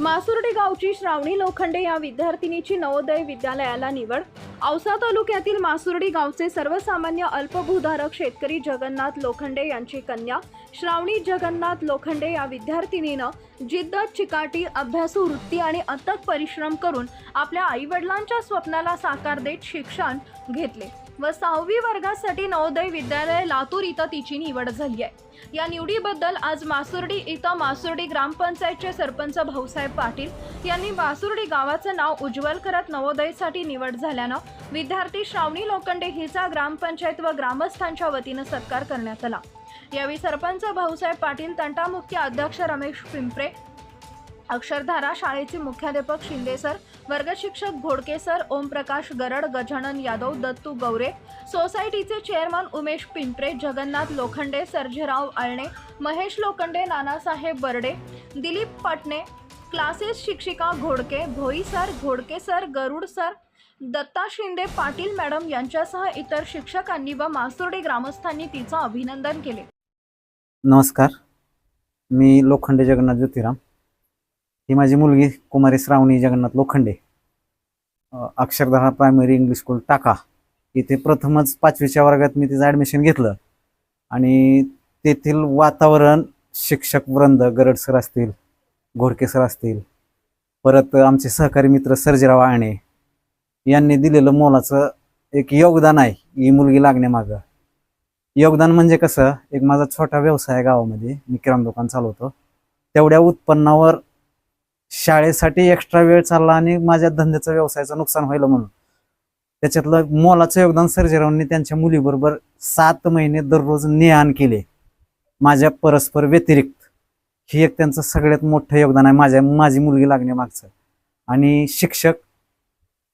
मासुर्डी गावची श्रावणी लोखंडे या विद्यार्थिनीची नवोदय विद्यालयाला निवड. औसा तालुक्यातील मासुर्डी गावचे सर्वसामान्य अल्पभूधारक शेतकरी जगन्नाथ लोखंडे यांची कन्या. श्रावणी जगन्नाथ लोखंडे या विद्यार्थिनीनं जिद्द चिकाटी अभ्यासू वृत्ती आणि अथक परिश्रम करून आपल्या आईवडिलांच्या स्वप्नाला साकार देत शिक्षण घेतले. व सहावी वर्गासाठी नवोदय विद्यालय लातूर इथं तिची निवड झाली आहे. या निवडीबद्दल आज मासुर्डी इथं मासुर्डी ग्रामपंचायतचे सरपंच भाऊसाहेब पाटील यांनी मासुर्डी गावाचं नाव उज्ज्वल करत नवोदयसाठी निवड झाल्यानं विद्यार्थी श्रावणी लोखंडे हिचा ग्रामपंचायत व ग्रामस्थांच्या वतीनं सत्कार करण्यात आला. यावेळी सरपंच भाऊसाहेब पाटील तंटामुख्य अध्यक्ष रमेश पिंपरे अक्षरधारा शाळेचे मुख्याध्यापक शिंदे सर वर्गशिक्षक घोडके सर ओमप्रकाश गरड गजानन यादव दत्तू गौरे सोसायटीचे चेअरमन उमेश पिंपरे जगन्नाथ लोखंडे सर्जेराव आळणे महेश लोखंडे नानासाहेब बर्डे दिलीप पाटणे क्लासेस शिक्षिका Ghodke Bhoi sir Ghodke sir Garud sir Datta Shinde Patil madam यांच्यासह इतर शिक्षकांनी व मासुर्डे ग्रामस्थांनी तिचं अभिनंदन केले. नमस्कार. मी लोखंडे जगन्नाथ ज्योतिराम. ही माझी मुलगी Kumari Shravani Jagannath Lokhande. Akshardhara primary English school Taka. इथे प्रथमच पाचवीच्या वर्गात मी तिचं ॲडमिशन घेतलं. आणि तेथील वातावरण शिक्षक वृंद गरड सर असतील घोडके सर असतील परत आमचे सहकारी मित्र सर्जेराव आणे यांनी दिलेलं मोलाचं एक योगदान आहे ही मुलगी लागण्यामागं. योगदान म्हणजे कसं एक माझा छोटा व्यवसाय आहे गावामध्ये मी किराणा दुकान चालवतो. तेवढ्या उत्पन्नावर शाळेसाठी एक्स्ट्रा वेळ चालला आणि माझ्या धंद्याचं व्यवसायाचं नुकसान व्हायला म्हणून. त्याच्यातलं मोलाचं योगदान सर्जेरावांनी त्यांच्या मुलीबरोबर सात महिने दररोज नेआण केले. माझ्या परस्पर व्यतिरिक्त. ही एक त्यांचं सगळ्यात मोठं योगदान आहे माझ्या माझी मुलगी लागण्यामागचं. आणि शिक्षक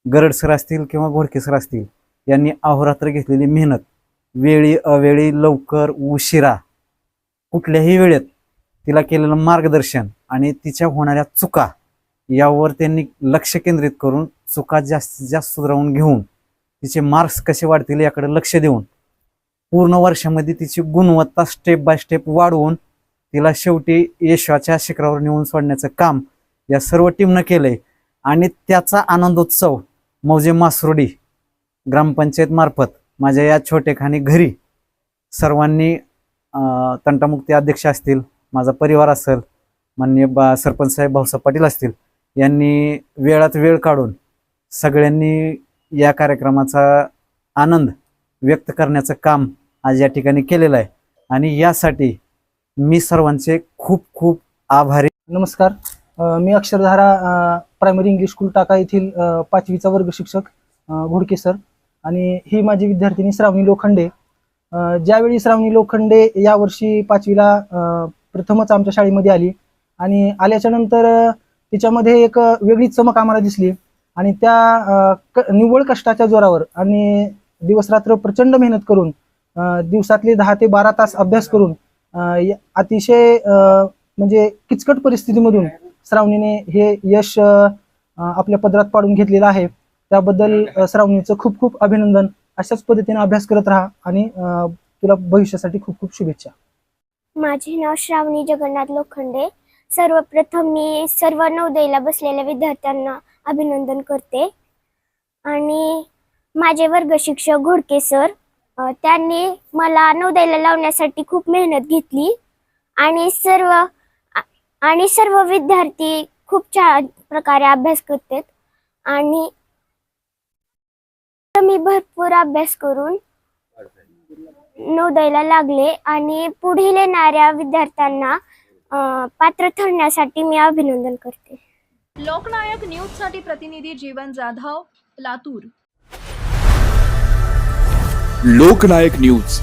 गरड सर असतील किंवा घोडके सर असतील यांनी अहोरात्र घेतलेली मेहनत वेळी अवेळी लवकर उशिरा कुठल्याही वेळेत तिला केलेलं मार्गदर्शन आणि तिच्या होणाऱ्या चुका यावर त्यांनी लक्ष केंद्रित करून चुका जास्तीत जास्त सुधारवून घेऊन तिचे मार्क्स कसे वाढतील याकडे लक्ष देऊन पूर्ण वर्षामध्ये तिची गुणवत्ता स्टेप बाय स्टेप वाढवून तिला शेवटी यशाच्या शिखरावर नेऊन सोडण्याचं काम या सर्व टीमनं केलंय आणि त्याचा आनंदोत्सव मौजे मासरोडी ग्रामपंचायत मार्फत माझ्या या छोटेखानी घरी सर्वांनी तंटामुक्ती अध्यक्ष असतील माझा परिवार असेल माननीय बा सरपंच साहेब भाऊसाहेब पाटील असतील यांनी वेळात वेळ काढून सगळ्यांनी या कार्यक्रमाचा आनंद व्यक्त करण्याचं काम आज या ठिकाणी केलेलं आहे. आणि यासाठी मी सर्वांचे खूप खूप आभारी. नमस्कार. मी Akshardhara primary English school Taka येथील पाचवीचा वर्ग शिक्षक घोडके सर. आणि ही माझी विद्यार्थिनी श्रावणी लोखंडे. ज्यावेळी श्रावणी लोखंडे यावर्षी पाचवीला प्रथमच आमच्या शाळेमध्ये आली आणि आल्याच्यानंतर तिच्यामध्ये एक वेगळी वेगळीच चमक आम्हाला दिसली. आणि त्या निव्वळ कष्टाच्या जोरावर आणि दिवसरात्र प्रचंड मेहनत करून दिवसातले दहा ते बारा तास अभ्यास करून अतिशय म्हणजे किचकट परिस्थितीमधून श्रावणीने हे यश आपल्या पदरात पाडून घेतलेलं आहे. त्याबद्दल श्रावणीचं खूप खूप अभिनंदन. अशाच पद्धतीने अभ्यास करत राहा आणि तुला भविष्यासाठी खूप खूप शुभेच्छा. माझे नाव श्रावणी जगन्नाथ लोखंडे. सर्वप्रथम मी सर्व नवोदयला बसलेल्या विद्यार्थ्यांना अभिनंदन करते. आणि माझे वर्ग शिक्षक घोडके सर त्यांनी मला नवोदयला लावण्यासाठी खूप मेहनत घेतली. आणि सर्व आणि सर्व विद्यार्थी खूप छान प्रकारे अभ्यास करतात. आणि मी भरपूर अभ्यास करून नवोदयला लागले. आणि पुढील येणाऱ्या विद्यार्थ्यांना पात्र ठरण्यासाठी मी अभिनंदन करते. लोकनायक न्यूजसाठी प्रतिनिधी जीवन जाधव लातूर. लोकनायक न्यूज.